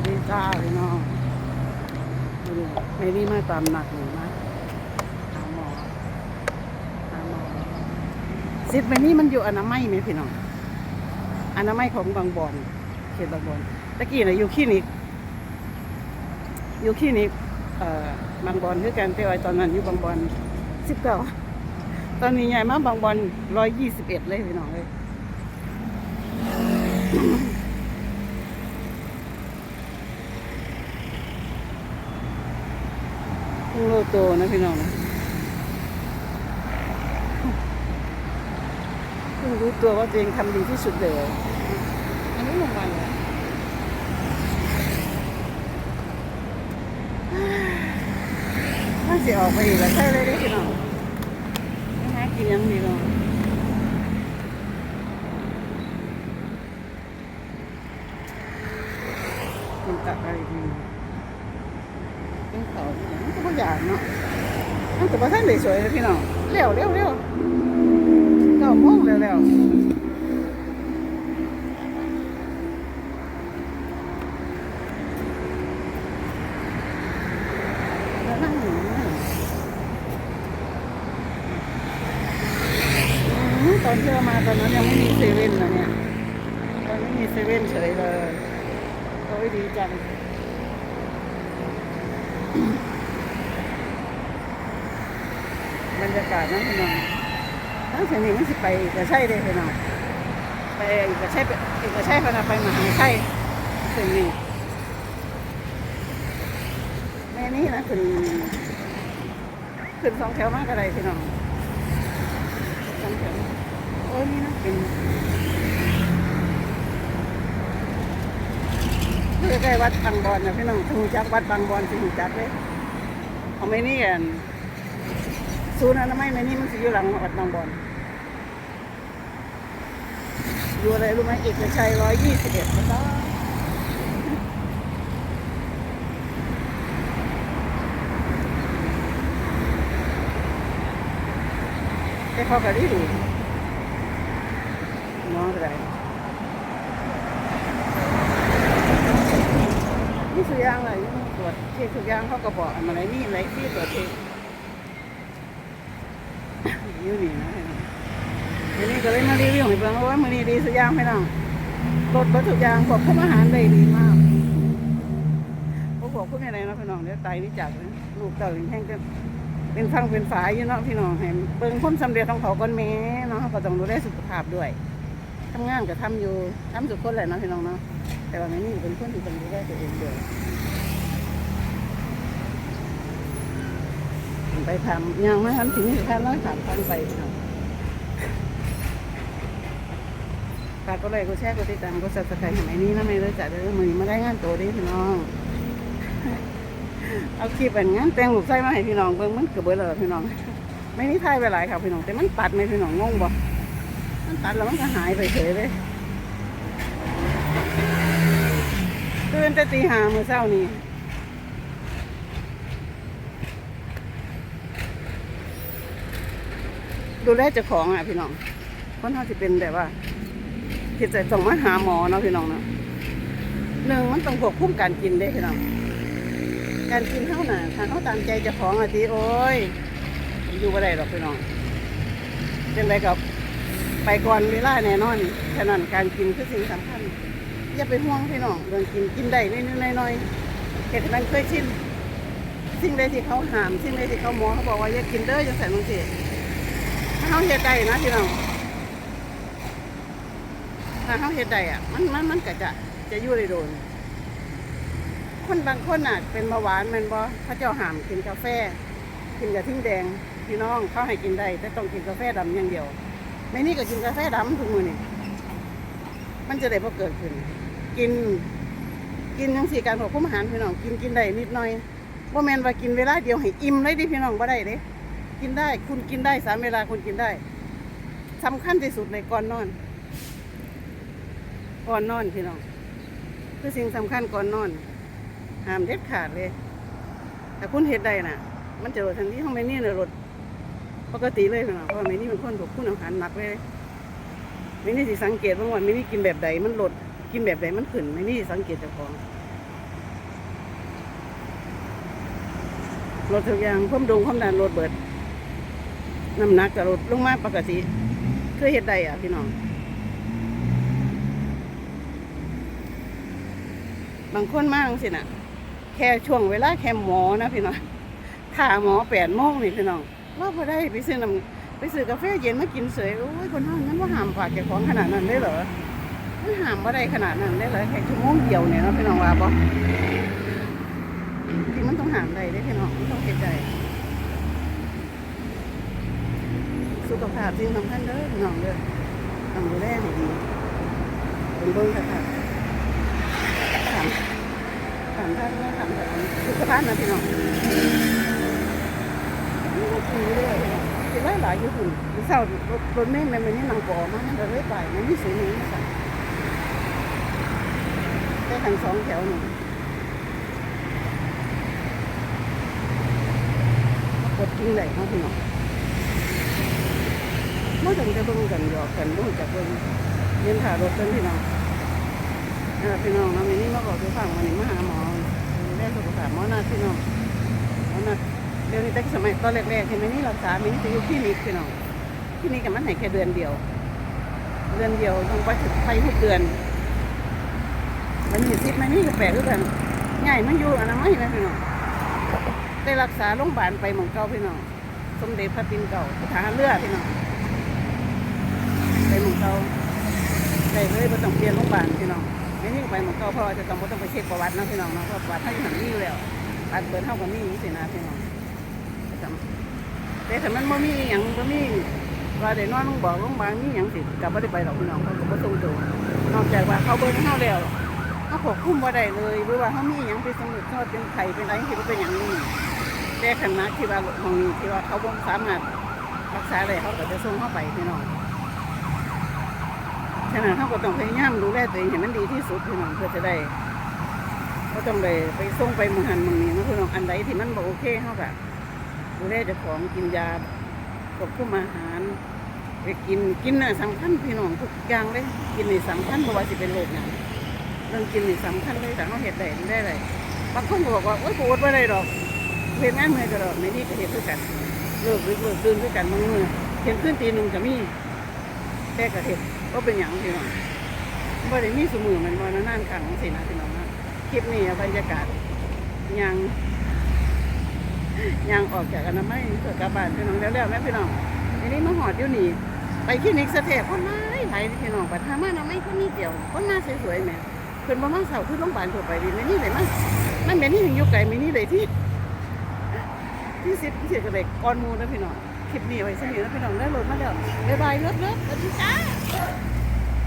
วัสดีจ้าพี่น้องไม่นี่มาตามหนักหนูนะหาหมอหาหมอซิดไปนี่มันอยู่อนามัยไหมพี่น้องอนามัยของบางบอนเขตบางบอนตะกี้น่ะอยู่คลินิกอยู่คลินิกเอ่อบางบอนคือกันแต่ว่าตอนนั้นอยู่บางบอนสิบเก้าตอนนี้ใหญ่มากบางบอนร้อยยี่สิบเอ็ดเลยพี่น้องเลย เพิ่งรู้ตัวนะพี่น้องนะเพิ่งรู้ตัวว่าตัวเองทำดีที่สุดเลย อันนี้โรงพยาบาลเหรอถ้าเสียออกไปอีกแล้วใช่เลยได้พี่น้องไม่หากินยังดีเนาะกินตักอะไรดี กินเขาเนี่ยมันก็บ่อยากเนาะมันก็บ่ทันได้สวยเลยพี่น้องเร็วเร็วเร็วเก้าโมงเร็วเร็วแล้วนั่งอยู่นี่อืมตอนที่เรามาตอนนั้นยังไม่มีเซเว่นนะเนี่ยตอนนี้มีเซเว่นเฉยเลยโอ้ยดีจัง บรรยากาศนะพี่น้องทั้งเสียงนี้มันสิไปเอกชัยเลยพี่น้องไปเอกชัยไปเอกชัยพาไปมหาชัยเสียงนี้แม่นี่นะขึ้นขึ้นสองแถวมากอะไรพี่น้องสองแถวโอ้ยนี่นะเป็น เพื่อใกล้วัดบางบอนนะพี่น้องถึงจักวัดบางบอนถึงจักเลยเอาไม่นี่อันศูนย์อนามัยไม่นี่มันสิอยู่หลังวัดบางบอนอยู่อะไรรู้ไหมเอกชัยร้อยยี่สิบเอ็ดก็ต้องให้เขาก็ได้ดูมองอะไร นี่างเลยตรวจเช็คสุดยางเขาก็บอกอะไรนี่อะไรที่ตรวจเช็คอยู่นี่นะทีนี้ก็เลยมารีวิวให้เบิ่งว่ามือนี้ดีสุดยางไหมน้องรถบัตถุกอยางบอกคุมอาหารได้ดีมากพวกบอกคุณอะไรนะพี่น้องเดี๋ยวไตนี่จากลูกเต่าแห้งกันเป็นฟังเป็นฝายอยู่เนาะพี่น้องเห็นเบิ่งความสำเร็จของเขาก่อนแม่เนาะก็ต้องดูแลสุขภาพด้วยทำงานก็ทำอยู่ทำสุดคนแหละเนาะพี่น้องเนาะ แต่ว่าแม่นี่เป็นคนที่ต้องดูแลตัวเองเด้วไปทำยังไม่ทำถึงที่ท่านร้อยสามพันไปพี่น้องฝากก็เลยก็แชร์ก็ติดตามก็สับสไครต์ให้แม่นี่นะแม่เลยจ้ะเด้อมือมาได้งานตัวด้พี่น้อง เอาคลิปอันงั้นแต่งหลูกไส้มาให้พี่น้องเบิ่งมันเกือบเบิดแล้วล่ะพี่น้อง ไม่นี่ถ่ายไปหลายครับพี่น้อง แต่มันตัดไหมพี่น้องงงบ่มันตัดแล้วมันก็หายไปเฉยเลย ตื่นแต่ตีห้าเมื่อเช้านี้ดูแลเจ้าของอะพี่น้องคนเขาจะเป็นแบบว่าที่จะต้องมาหาหมอเนาะพี่น้องเนาะหนึ่งมันต้องควบคุมการกินเด้พี่น้องการกินเท่าน่ะถ้าเขาตามใจเจ้าของอะทีโอ้ยอยู่บ่ได้หรอกพี่น้องจังไรกับไปก่อนเวลาแน่นอนฉะนั้นการกินคือสิ่งสำคัญ อย่าไปห่วงพี่น้องเรื่องกินกินได้นิดๆหน่อยๆเหตุนั้นเคยชินสิ่งใดที่เขาหามสิ่งใดที่เขาหมอเขาบอกว่าอย่ากินเด้อจังใส่ลงสิถ้าเขาเฮ็ดได้นะพี่น้องถ้าเขาเฮ็ดได้อะมันมันมันก็จะจะยู่ได้โดน คนบางคนน่ะ เป็นเบาหวานมันบ่เขาเจ้าหามกินกาแฟ กินกระทิ่งแดงพี่น้องเขาให้กินได้แต่ต้องกินกาแฟดำอย่างเดียวไม่นี่ก็กินกาแฟดำทุกมือนี่มันจะได้บ่เกิดขึ้น กิน กินจังสี่การควบคุมอาหารพี่น้องกินกินได้นิดหน่อยบ่าแมนว่ากินเวลาเดียวให้อิ่มเลยดิพี่น้องบ่ได้เด้กินได้ คุณกินได้สามเวลาคุณกินได้สำคัญที่สุดเลยก่อนนอน ก่อนนอนพี่น้องคือสิ่งสำคัญก่อนนอนห้ามเด็ดขาดเลยแต่คุณเฮ็ดได้น่ะ มันจะรถทันทีห้องไม่นี่เนี่ยรถปกติเลยพี่น้องเพราะไม่นี่เป็นคนถูกคุณอาหารหนักเลยไม่นี่สิสังเกตว่าวันไม่นี่กินแบบใดมันลด กินแบบไหนมันขึ้นไม่นี่สังเกตจากของลดทุกอย่างเพิ่มดงเพิ่มดันลดเบิดน้ำหนักจะลดลงมากปกติคือเหตุใดอะพี่น้อง บางคนมากสินะแค่ช่วงเวลาแค่หมอนะพี่น้องถ้าหมอแปดโมงนี่พี่น้องเราพอได้ไปซื้อน้ำไปซื้อกาแฟเย็นมากินสวยโอ้ยคนห้องนั้นว่าห้ามปากแกของขนาดนั้นได้เหรอ มันหามว่าได้ขนาดนั้นได้เหรอแค่ชั่วโมงเดียวเนี่ยเนาะพี่น้องว่าบ่ที่มันต้องหามได้ได้พี่น้องมันต้องเก็บใจสุขภาพจริงสำคัญเด้อพี่น้องเด้อต้องดูแลให้ดีเป็นเบิ้งค่ะถามถามท่านว่าถามแบบสุขภาพนะพี่น้องนี่ก็คือเรื่อยๆคือหลายหลายอยู่คุณเศร้ารถรถแม่แม่มันนี่นางกอมากมันเลยไปมันไม่สวยหนึ่สั่ ได้ทั้งสองแถวหนึ่งกดจริงไหนเนาะพี่น้องเมื่อถึงจะเบิ่งกันหยอกกันรู้จักเบิ่งเรียนถ่ารถกันพี่น้องพี่น้องเรามีนี่มาบอกทุกฝั่งวันนี้มาหาหมอดูแลสุขภาพหมอนัดพี่น้องหมอนัดเดี๋ยวนี้แต่สมัยตอนแรกๆที่ไม่นี่รักษาไม่นี่จะอยู่คลินิกพี่น้องคลินิกกับมันให้แค่เดือนเดียว เดือนเดียวต้องไปถึงไปทุกเดือน มันมีซิปมานี่ก็แปลกด้วยกันง่ายมันอยู่อนามัยนะพี่น้องได้รักษาโรงพยาบาลไปหมองเก่าพี่น้องสมเด็จพระปิ่นเก่าทหารเรือพี่น้องไปหมองเก่าได้เลยไม่ต้องเปลี่ยนโรงพยาบาลพี่น้องไม่นี่ไปหมองเก่าเพราะว่าจะต้องบ่ต้องไปเช็คประวัตินะพี่น้องเนาะเพราะประวัติท่านหันนี่อยู่แล้วบัตรเปิดเท่ากับนี่สินะพี่น้องแต่ถ้ามันบ่มีอย่างบ่มีว่าได้นอนโรงบอกโรงพยาบาลมีอย่างสิก็บ่ได้ไปหรอกพี่น้องเขาก็บ่ส่งตัวนอกจากว่าเขาเบิ่งเฮาแล้ว เขาควคุมบ่ได้เลยหรือว่าเขามีอย่างเป็นสมุดทอดเป็นไข่เป็นอะไรที่บ่เป็นอย่างนี้แต่ขนาดที่ว่าห้องนี้ที่ว่าเขาบ่สามารถรักษาได้เขาก็จะส่งเข้าไปพี่น้องฉะนั้นเขาก็ต้องพยายามดูแลตัวเองให้มันดีที่สุดพี่น้องเพื่อจะได้ก็ต้องไปไปส่งไปมือหันมือนี้นะพี่น้องอันใดที่มันบอกโอเคเขาก็ดูแลเจ้าของกินยาควบคุมอาหารไปกินกินน่ะสำคัญพี่น้องทุกอย่างเลยกินนี่สำคัญเพราะว่าสิเป็นโรคอย่าง เรื่องกินนี่สำคัญเลยแต่เขาเห็ดได้ได้เลยบางคนก็บอกว่าโอ๊ยปวดไม่ได้ดอกเห็นงานเมื่อยก็ดอกไม่นี่ก็เห็ดด้วยกันเลิกดึกเลิกดื่นด้วยกันมือมือเห็นขึ้นตีหนึ่งจะมีแต่กระเห็ดก็เป็นอย่างที่น้องบ่ได้มีสมือมันบ่นานๆครั้งสินะพี่น้องนะคลิปนี้บรรยากาศยังยังออกจากอนามัยเกิดกลับานพี่น้องแล้วๆแม่พี่น้องทีนี้มาหอดอยู่นี่ไปคลินิกสเตปคนมาหลายพี่น้องปัดทามาอนามัยคนนี้เดียวคนมาสวยๆแม่ พิ่นบ่มาเสาคือโรงพยาบาลทั่วไปดีไม่นี่เลยมั้งมันแม่นี่ถึงอยู่ไกลไม่นี่เลยที่ที่สิบที่สิบกระเด็กก้อนมูนะพี่น้องคลิปนี้ไว้สนิทนะพี่น้องได้รถมาแล้วบ๊ายบายเลิฟๆสวัสดีจ้า